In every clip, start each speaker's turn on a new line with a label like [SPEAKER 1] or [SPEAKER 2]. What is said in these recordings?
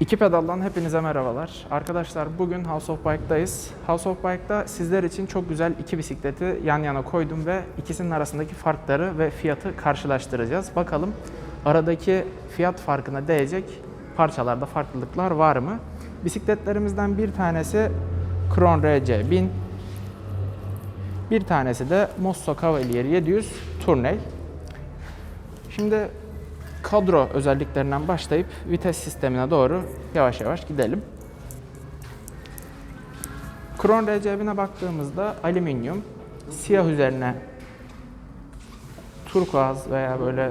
[SPEAKER 1] İki pedaldan hepinize merhabalar. Arkadaşlar bugün House of Bike'dayız. House of Bike'da sizler için çok güzel iki bisikleti yan yana koydum ve ikisinin arasındaki farkları ve fiyatı karşılaştıracağız. Bakalım aradaki fiyat farkına değecek parçalarda farklılıklar var mı? Bisikletlerimizden bir tanesi Kron RC 1000, bir tanesi de Mosso Cavalier 700 Tourney. Şimdi kadro özelliklerinden başlayıp vites sistemine doğru yavaş yavaş gidelim. Kron RCB'ine baktığımızda alüminyum, siyah üzerine turkuaz veya böyle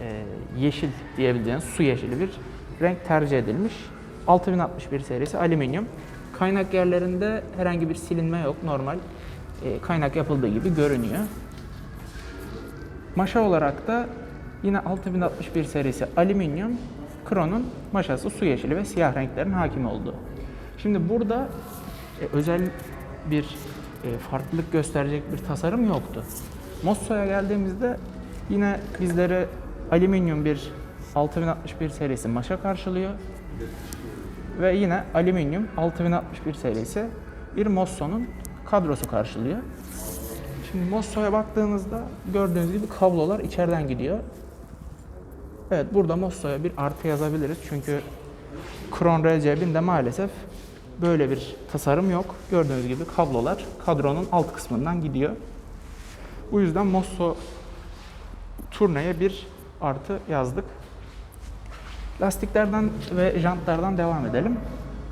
[SPEAKER 1] e, yeşil diyebileceğiniz su yeşili bir renk tercih edilmiş. 6061 serisi alüminyum. Kaynak yerlerinde herhangi bir silinme yok. Normal e, kaynak yapıldığı gibi görünüyor. Maşa olarak da yine 6061 serisi alüminyum, Kron'un maşası su yeşili ve siyah renklerin hakim olduğu. Şimdi burada e, özel bir e, farklılık gösterecek bir tasarım yoktu. Mosso'ya geldiğimizde yine bizleri alüminyum bir 6061 serisi maşa karşılıyor. Ve yine alüminyum 6061 serisi bir Mosso'nun kadrosu karşılıyor. Şimdi Mosso'ya baktığınızda gördüğünüz gibi kablolar içeriden gidiyor. Evet burada Mosso'ya bir artı yazabiliriz çünkü Kron RC1000'de maalesef böyle bir tasarım yok. Gördüğünüz gibi kablolar kadronun alt kısmından gidiyor. Bu yüzden Mosso turneye bir artı yazdık. Lastiklerden ve jantlardan devam edelim.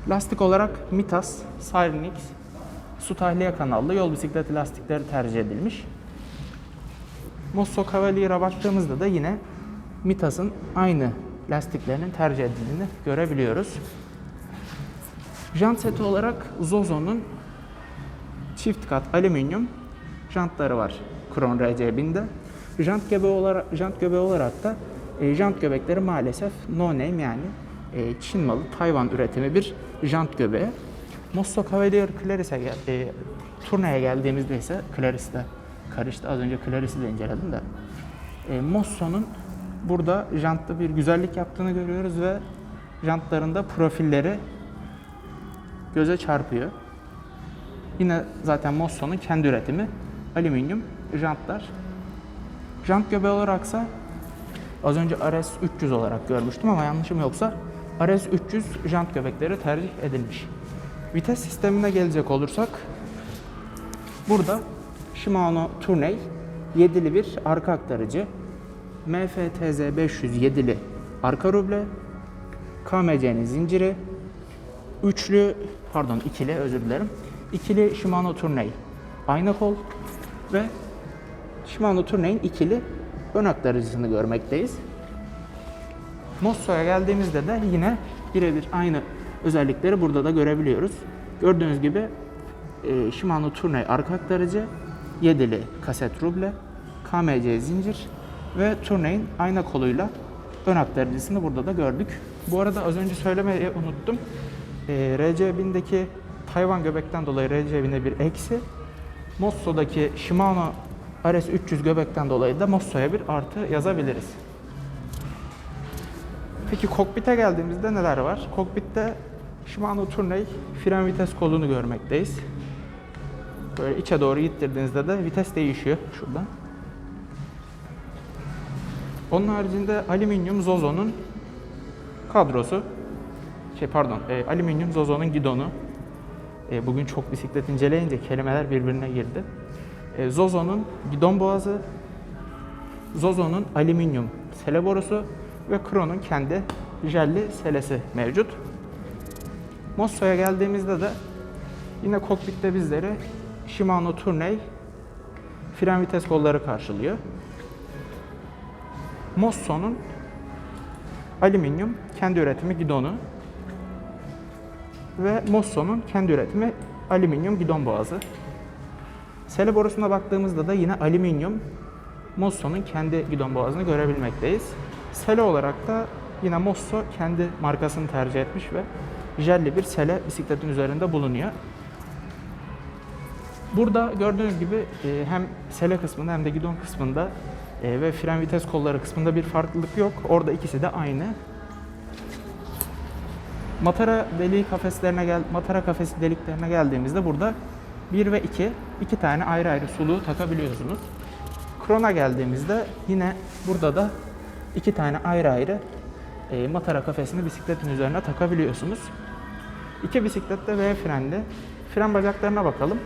[SPEAKER 1] Lastik olarak Mitas, Cyrenix, su tahliye kanallı yol bisikleti lastikleri tercih edilmiş. Mosso Cavalier'a baktığımızda da yine Mitas'ın aynı lastiklerinin tercih edildiğini görebiliyoruz. Jant seti olarak Zozo'nun çift kat alüminyum jantları var Kron RC1000'de. Jant göbeği olarak, jant göbeği olarak da e, jant göbekleri maalesef no name yani e, Çin malı Tayvan üretimi bir jant göbeği. Mosso Cavalier Claris'e gel, e, turneye geldiğimizde ise Claris'te karıştı. Az önce Claris'i de inceledim de. E, Mosso'nun burada jantta bir güzellik yaptığını görüyoruz ve jantlarında profilleri göze çarpıyor. Yine zaten Mosso'nun kendi üretimi alüminyum jantlar. Jant göbeği olaraksa az önce RS 300 olarak görmüştüm ama yanlışım yoksa RS 300 jant göbekleri tercih edilmiş. Vites sistemine gelecek olursak burada Shimano Tourney 7'li bir arka aktarıcı, MFTZ 500 7'li arka ruble, KMC'nin zinciri, üçlü pardon ikili özür dilerim. İkili Shimano Tourney ayna kol ve Shimano Tourney'in ikili ön aktarıcısını görmekteyiz. Mosso'ya geldiğimizde de yine birebir aynı özellikleri burada da görebiliyoruz. Gördüğünüz gibi e, Shimano Tourney arka aktarıcı, 7'li kaset ruble, KMC zincir ve Tourney'in ayna koluyla ön aktarıcısını burada da gördük. Bu arada az önce söylemeyi unuttum. E, RC1000'deki Tayvan göbekten dolayı RC1000'e bir eksi, Mosso'daki Shimano RS300 göbekten dolayı da Mosso'ya bir artı yazabiliriz. Peki kokpite geldiğimizde neler var? Kokpitte Shimano Tourney fren vites kolunu görmekteyiz. Böyle içe doğru ittirdiğinizde de vites değişiyor şuradan. Onun haricinde alüminyum Zozo'nun kadrosu. Şey pardon, e, alüminyum Zozo'nun gidonu. E, bugün çok bisiklet inceleyince kelimeler birbirine girdi. E, Zozo'nun gidon boğazı, Zozo'nun alüminyum sele borusu ve Kron'un kendi jelli selesi mevcut. Mosso'ya geldiğimizde de yine kokpitte bizleri Shimano Tourney fren vites kolları karşılıyor. Mosso'nun alüminyum kendi üretimi gidonu ve Mosso'nun kendi üretimi alüminyum gidon boğazı. Sele borusuna baktığımızda da yine alüminyum Mosso'nun kendi gidon boğazını görebilmekteyiz. Sele olarak da yine Mosso kendi markasını tercih etmiş ve jelli bir sele bisikletin üzerinde bulunuyor. Burada gördüğünüz gibi e, hem sele kısmında hem de gidon kısmında e, ve fren vites kolları kısmında bir farklılık yok. Orada ikisi de aynı. Matara deliği kafeslerine gel, matara kafesi deliklerine geldiğimizde burada 1 ve 2 iki tane ayrı ayrı suluğu takabiliyorsunuz. Kron'a geldiğimizde yine burada da iki tane ayrı ayrı e, matara kafesini bisikletin üzerine takabiliyorsunuz. İki bisiklette V frenli. Fren bacaklarına bakalım.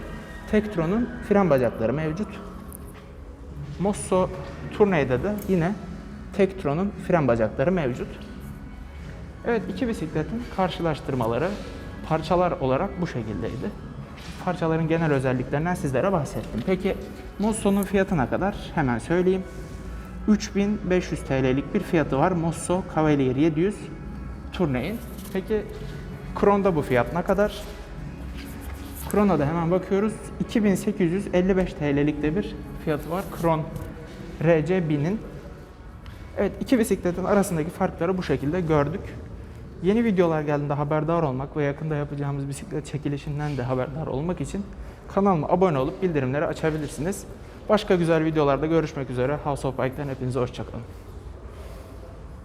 [SPEAKER 1] Tektron'un fren bacakları mevcut. Mosso Tourney'de de yine Tektron'un fren bacakları mevcut. Evet iki bisikletin karşılaştırmaları parçalar olarak bu şekildeydi. Parçaların genel özelliklerinden sizlere bahsettim. Peki Mosso'nun fiyatı ne kadar? Hemen söyleyeyim. 3500 TL'lik bir fiyatı var Mosso Cavalier 700 Tourney'in. Peki Kron'da bu fiyat ne kadar? Krona'da hemen bakıyoruz. 2855 TL'lik de bir fiyatı var. Kron RC 1000'in. Evet iki bisikletin arasındaki farkları bu şekilde gördük. Yeni videolar geldiğinde haberdar olmak ve yakında yapacağımız bisiklet çekilişinden de haberdar olmak için kanalıma abone olup bildirimleri açabilirsiniz. Başka güzel videolarda görüşmek üzere. House of Bike'den hepinize hoşçakalın.